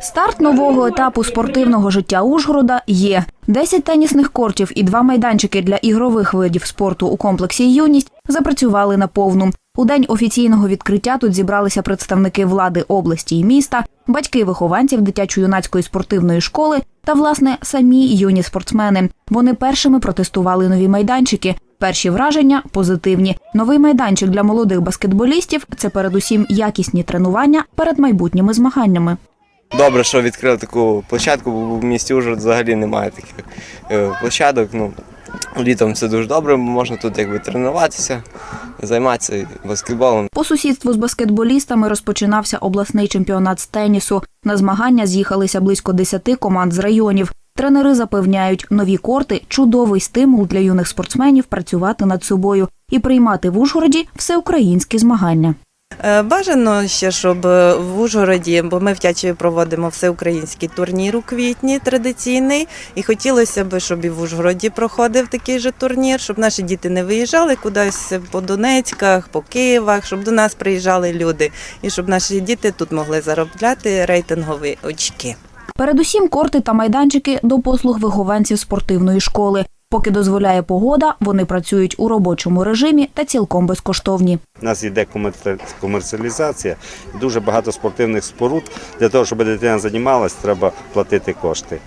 Старт нового етапу спортивного життя Ужгорода є. 10 тенісних кортів і два майданчики для ігрових видів спорту у комплексі Юність запрацювали на повну. У день офіційного відкриття тут зібралися представники влади області і міста, батьки вихованців дитячо-юнацької спортивної школи та, власне, самі юні спортсмени. Вони першими протестували нові майданчики. Перші враження позитивні. Новий майданчик для молодих баскетболістів це передусім якісні тренування перед майбутніми змаганнями. Добре, що відкрили таку площадку, бо в місті Ужгород взагалі немає таких е, площадок. Ну, літом це дуже добре, можна тут якби тренуватися, займатися баскетболом. По сусідству з баскетболістами розпочинався обласний чемпіонат з тенісу. На змагання з'їхалися близько 10 команд з районів. Тренери запевняють, нові корти чудовий стимул для юних спортсменів працювати над собою і приймати в Ужгороді всеукраїнські змагання. Е, Бажано ще, щоб е, в Ужгороді, бо ми в проводимо всеукраїнський турнір у квітні традиційний, і хотілося б, щоб і в Ужгороді проходив такий же турнір, щоб наші діти не виїжджали кудись по Донецьках, по Києвах, щоб до нас приїжджали люди, і щоб наші діти тут могли заробляти рейтингові очки. Передусім корти та майданчики до послуг вихованців спортивної школи. Поки дозволяє погода, вони працюють у робочому режимі та цілком безкоштовні. У нас йде комер- комерціалізація, дуже багато спортивних споруд. Для того, щоб дитина займалася, треба платити кошти.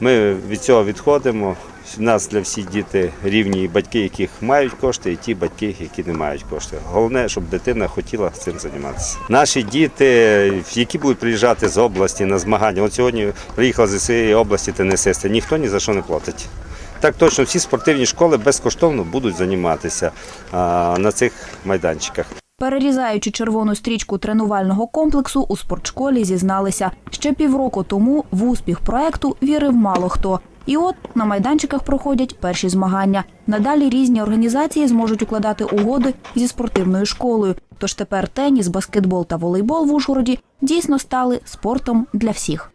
Ми від цього відходимо. Нас для всіх діти рівні батьки, яких мають кошти, і ті батьки, які не мають коштів. Головне, щоб дитина хотіла цим займатися. Наші діти, які будуть приїжджати з області на змагання, от сьогодні приїхали зі своєї області тенісисти, ніхто ні за що не платить. Так точно, всі спортивні школи безкоштовно будуть займатися на цих майданчиках. Перерізаючи червону стрічку тренувального комплексу, у спортшколі зізналися, ще півроку тому в успіх проекту вірив мало хто. І от на майданчиках проходять перші змагання. Надалі різні організації зможуть укладати угоди зі спортивною школою. Тож тепер теніс, баскетбол та волейбол в Ужгороді дійсно стали спортом для всіх.